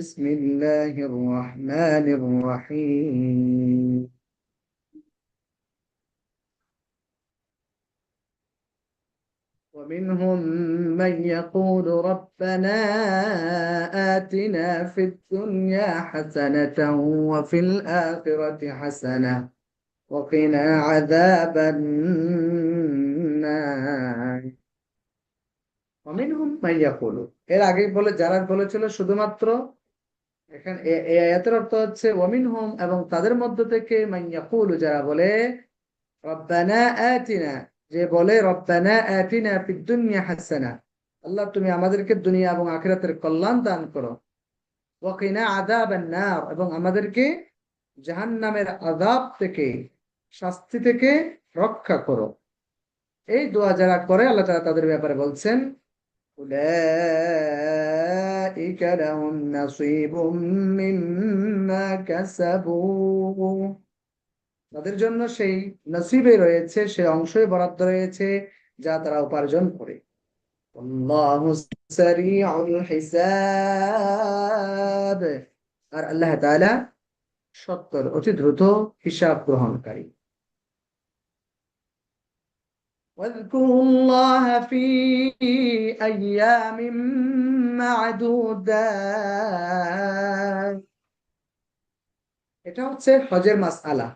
بسم الله الرحمن الرحيم ومنهم من يقول ربنا آتنا في الدنيا حسنة وفي الآخرة حسنة وقنا عذاب النار ومنهم من يقول এর আগে বলে যারা বলেছিল শুধুমাত্র এখানে এই অর্থ হচ্ছে, ওয়ামিনহুম এবং তাদের মধ্য থেকে, মান যারা বলে, রব্বানা যে বলে, রব্বানা হাসানা আল্লাহ তুমি আমাদেরকে দুনিয়া এবং আখিরাতের কল্যাণ দান করো। ওয়াকিনা আযাবান নার এবং আমাদেরকে জাহান্নামের আযাব থেকে, শাস্তি থেকে রক্ষা করো। এই দোয়া যারা করে, আল্লাহ তাআলা তাদের ব্যাপারে বলছেন أولئك لهم نصيب مما كسبوا তাদের জন্য সেই নসিবে রয়েছে সেই অংশই বরাদ্দ রয়েছে যা তারা উপার্জন করে আল্লাহু সারিউল হিসাব আর আল্লাহ তাআলা সত্তর অতি দ্রুত হিসাব গ্রহণকারী واذكروا الله في أيام معدودات এটা হচ্ছে হজের মাস আলা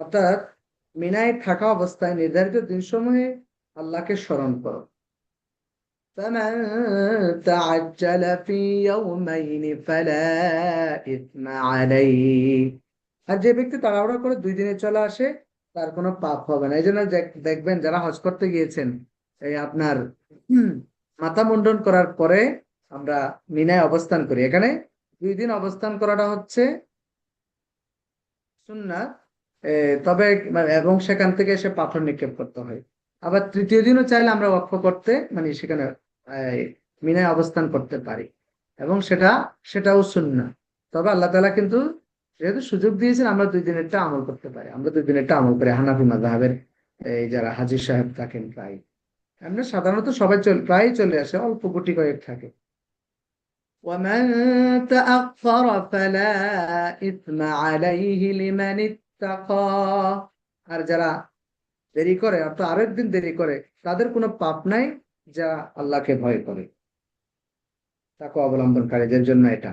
অর্থাৎ মিনায় থাকা অবস্থায় নির্ধারিত দিনসমূহে আল্লাহকে স্মরণ করো فمن تعجل في يومين فلا إثم عليه আর যে ব্যক্তি তাড়াহুড়া করে দুই দিনে চলে আসে তার কোনো পাপ হবে না। এই জন্য দেখবেন যারা হজ করতে গিয়েছেন, এই আপনার মাথা মুন্ডন করার পরে আমরা মিনায় অবস্থান করি। এখানে দুই দিন অবস্থান করাটা হচ্ছে তবে এবং সেখান থেকে এসে পাথর নিক্ষেপ করতে হয়। আবার তৃতীয় দিনও চাইলে আমরা ওয়াক্ফ করতে মানে সেখানে মিনায় অবস্থান করতে পারি। এবং সেটা, সেটাও সুন্না তবে আল্লাহ তালা কিন্তু যেহেতু সুযোগ দিয়েছেন আমরা দুই দিনেরটা আমল করতে পারি আমরা দুই দিনেরটা আমল করি হানাফি মাজাহাবের এই যারা হাজির সাহেব থাকেন প্রায় আমরা সাধারণত সবাই প্রায় চলে আসে অল্প গুটি কয়েক থাকে ومن تأخر فلا إثم عليه لمن اتقى আর যারা দেরি করে অর্থাৎ আরেকদিন দেরি করে তাদের কোনো পাপ নাই যা আল্লাহকে ভয় করে তাকে অবলম্বনকারীদের জন্য এটা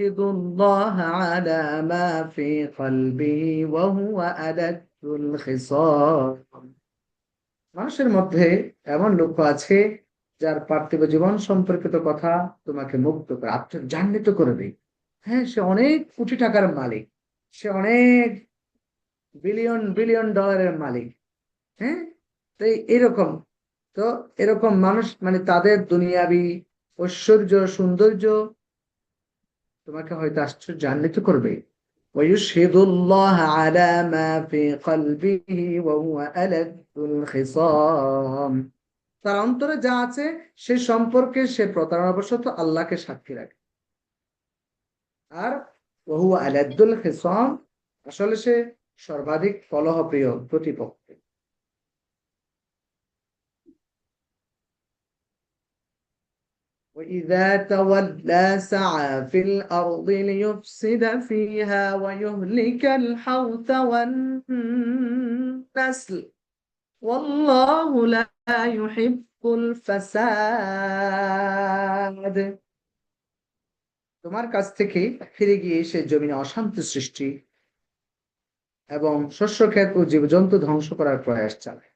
الله على ما في قلبه وهو ألد الخصام মানুষের মধ্যে এমন লোক আছে যার পার্থিব জীবন সম্পর্কিত কথা তোমাকে মুক্ত করে আত্মজান্বিত করে দেয় হ্যাঁ সে অনেক কোটি টাকার মালিক সে অনেক বিলিয়ন বিলিয়ন ডলারের মালিক হ্যাঁ তো এরকম তো এরকম মানুষ মানে তাদের দুনিয়াবি ঐশ্বর্য সৌন্দর্য তোমাকে হয়তো আশ্চর্যান্বিত করবে ويشهد الله على ما في قلبه وهو ألد الخصام তার অন্তরে যা আছে সে সম্পর্কে সে প্রতারণাবশত আল্লাহকে সাক্ষী রাখে আর বহু আলাদুল খিসাম আসলে সে সর্বাধিক কলহপ্রিয় প্রতিপক্ষ وإذا تولى سعى في الأرض ليفسد فيها ويهلك الحوث والنسل والله لا يحب الفساد তোমার কাছ থেকে ফিরে গিয়ে সে জমিনে অশান্তি সৃষ্টি এবং শস্য ক্ষেত ও জীবজন্তু ধ্বংস করার প্রয়াস চালায়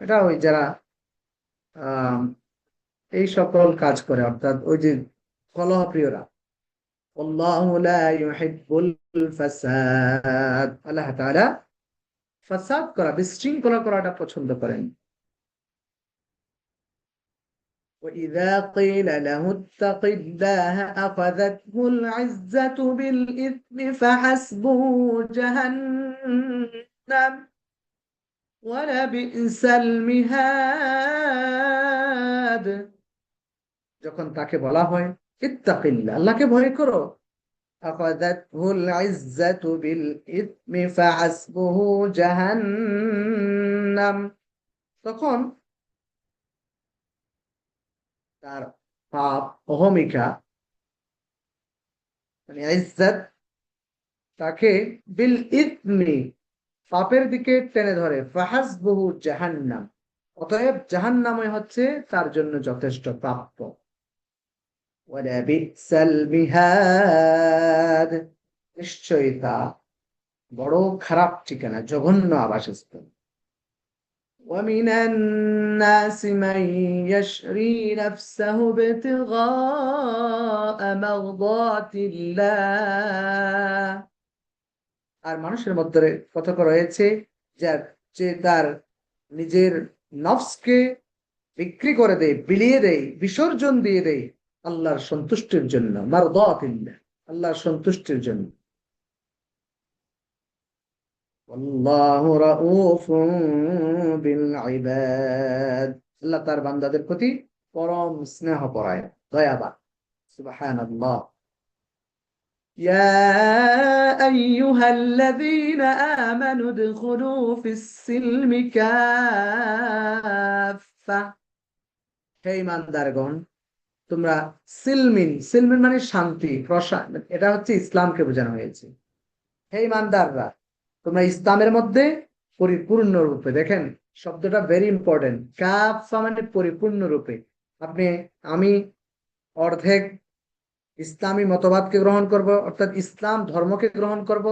এটা ওই যারা আহ এই সকল কাজ করে অর্থাৎ ওই যে কলহ প্রিয়রা আল্লাহ তাআলা ফাসাদ করা বিশৃঙ্খলা করাটা পছন্দ করেন وإذا قيل له اتق الله أخذته العزة بالإثم فحسبه جهنم ولبئس المهاد যখন তাকে বলা হয়, ইত্তাকিল্লা আল্লাহকে ভয় করো। তখন তার পাপ অহমিকা মানে ইজ্জত, তাকে বিল ইতনি পাপের দিকে টেনে ধরে। ফাহাজ বহু জাহান্নাম অতএব জাহান্নামে হচ্ছে তার জন্য যথেষ্ট প্রাপ্য। নিশ্চয়ই তা বড় খারাপ ঠিকানা জঘন্য আবাসস্থল ومن الناس من يشري نفسه ابتغاء مرضات الله আর মানুষের মধ্যে কতক রয়েছে যার যে তার নিজের নফসকে বিক্রি করে দেয় বিলিয়ে দেয় বিসর্জন দিয়ে দেয় আল্লাহর সন্তুষ্টির জন্য মারদাতিল্লাহ আল্লাহর সন্তুষ্টির জন্য আল্লাহু রাউফুন বিল ইবাদ আল্লাহ তার বান্দাদের প্রতি পরম স্নেহ পরায়ণ দয়াবান সুবহানাল্লাহ يا أيها الذين آمنوا ادخلوا في السلم كافة হে ইমানদারগণ তোমরা সিলমিন সিলমিন মানে শান্তি প্রশান এটা হচ্ছে ইসলামকে বোঝানো হয়েছে। হে ইমানদাররা, তোমরা ইসলামের মধ্যে পরিপূর্ণ রূপে, দেখেন, শব্দটা ভেরি ইম্পর্টেন্ট কাফা মানে পরিপূর্ণ রূপে। আপনি, আমি অর্ধেক ইসলামী মতবাদকে গ্রহণ করব, অর্থাৎ ইসলাম ধর্মকে গ্রহণ করব,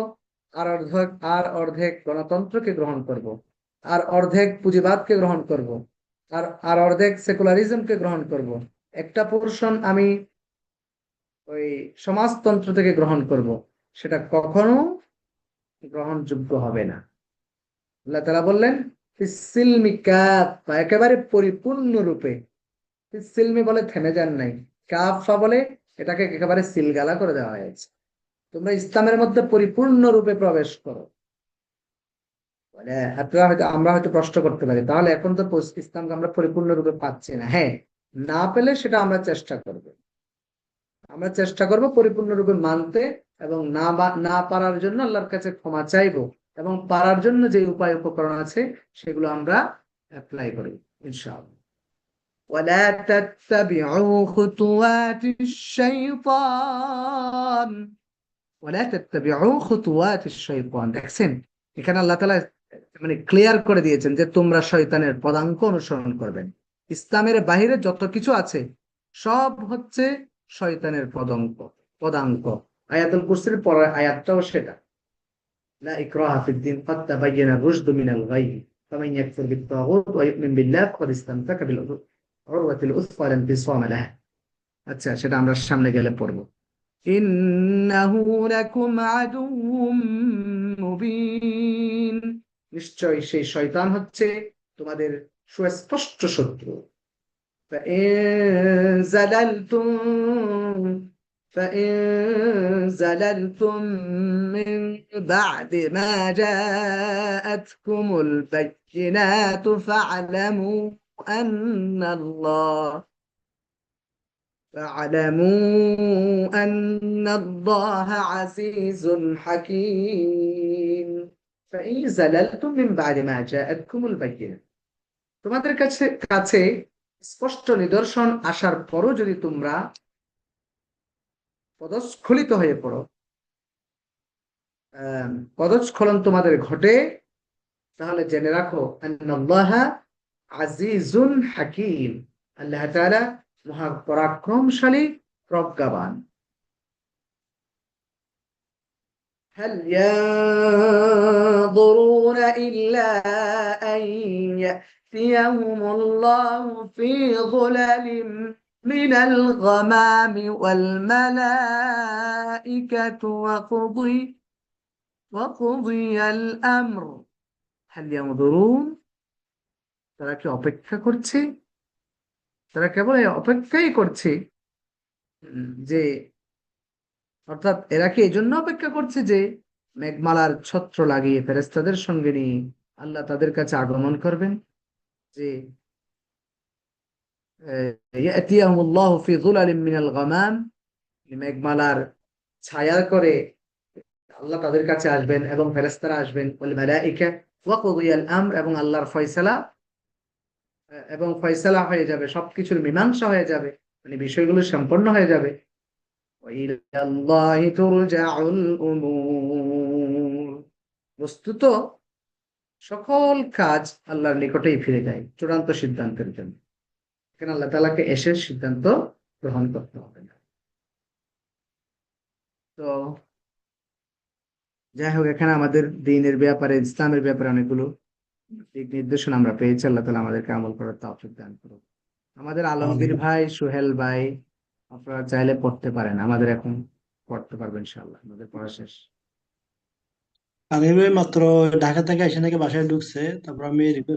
আর অর্ধেক আর অর্ধেক গণতন্ত্রকে গ্রহণ করব, আর অর্ধেক পুঁজিবাদকে গ্রহণ করব, আর আর অর্ধেক সেকুলারিজমকে গ্রহণ করব। একটা পোর্শন আমি ওই সমাজতন্ত্র থেকে গ্রহণ করব, সেটা কখনো গ্রহণযোগ্য হবে না। আল্লাহ তালা বললেন একেবারে পরিপূর্ণ রূপে সিলমি বলে থেমে যান নাই। কাফা বলে এটাকে একেবারে সিলগালা করে দেওয়া হয়েছে। তোমরা ইসলামের মধ্যে পরিপূর্ণ রূপে প্রবেশ করো। আপনারা হয়তো, আমরা হয়তো প্রশ্ন করতে পারি, তাহলে এখন তো ইসলামকে আমরা পরিপূর্ণ রূপে পাচ্ছি না। হ্যাঁ না পেলে সেটা আমরা চেষ্টা করব আমরা চেষ্টা করব পরিপূর্ণ রূপে মানতে এবং না না পারার জন্য আল্লাহর কাছে ক্ষমা চাইবো এবং পারার জন্য যে উপায় উপকরণ আছে সেগুলো আমরা অ্যাপ্লাই করি ইনশাআল্লাহ ولا تتبعوا خطوات الشيطان ولا تتبعوا خطوات الشيطان দেখছেন এখানে আল্লাহ তাআলা মানে ক্লিয়ার করে দিয়েছেন যে তোমরা শয়তানের পদাঙ্ক অনুসরণ করবেন ইসলামের বাহিরে যত কিছু আছে সব হচ্ছে শয়তানের পদাঙ্ক পদাঙ্ক আয়াতুল কুরসির পরের আয়াতটাও সেটা লা ইকরাহা ফিদ দ্বীন قد تبين الرشد من الغي فمن يكفر بالطاغوت ويؤمن بالله فقد استمسك بالعروة الوثقى لا انفصام لها আচ্ছা সেটা আমরা সামনে গেলে পড়বো ইন্নাহু লাকুম আদুউম মুবিন নিশ্চয় সেই শয়তান হচ্ছে তোমাদের সুস্পষ্ট শত্রু فإن زللتم فإن زللتم من بعد ما جاءتكم البينات فاعلموا أن الله فاعلموا أن الله عزيز حكيم فإن زللتم من بعد ما جاءتكم البينة তোমাদের কাছে কাছে স্পষ্ট নিদর্শন আসার পরও যদি তোমরা পদস্খলিত হয়ে পড়ো পদস্খলন তোমাদের ঘটে তাহলে জেনে রাখো আল্লাহ আজিজুন হাকিম আল্লাহ তাআলা মহা পরাক্রমশালী প্রজ্ঞাবান هل ينظرون إلا أن يأتيهم الله في ظلل من الغمام والملائكة وقضي وقضي الأمر هل ينظرون তারা কি অপেক্ষা করছে তারা কেবল এই অপেক্ষাই করছে উম, যে অর্থাৎ এরা কি এই জন্য অপেক্ষা করছে যে মেঘমালার ছত্র লাগিয়ে ফেরেশতাদের সঙ্গে নিয়ে আল্লাহ তাদের কাছে আগমন করবেন ফি যুলালিম মিনাল গামাম মেঘমালার ছায়ার করে আল্লাহ তাদের কাছে আসবেন এবং ফেরেস্তারা আসবেন এবং আল্লাহর ফয়সালা এবং ফয়সালা হয়ে যাবে, সবকিছুর মীমাংসা হয়ে যাবে মানে বিষয়গুলো সম্পন্ন হয়ে যাবে। বস্তুত সকল কাজ আল্লাহর নিকটেই ফিরে যায় চূড়ান্ত সিদ্ধান্তের জন্য। এখানে আল্লাহ তালাকে এসে সিদ্ধান্ত গ্রহণ করতে হবে না। তো যাই হোক এখানে আমাদের দিনের ব্যাপারে ইসলামের ব্যাপারে অনেকগুলো দিক নির্দেশনা আমরা পেয়েছি। আল্লাহ তালা আমাদেরকে আমল করার তৌফিক দান করুন আমাদের আলমগীর ভাই সোহেল ভাই আপনারা চাইলে পড়তে পারেন। আমাদের এখন পড়তে পারবেন ইনশাআল্লাহ। আমাদের পড়া শেষ। আমি এই মাত্র ঢাকা থেকে এসে নাকি বাসায় ঢুকছে তারপর আমি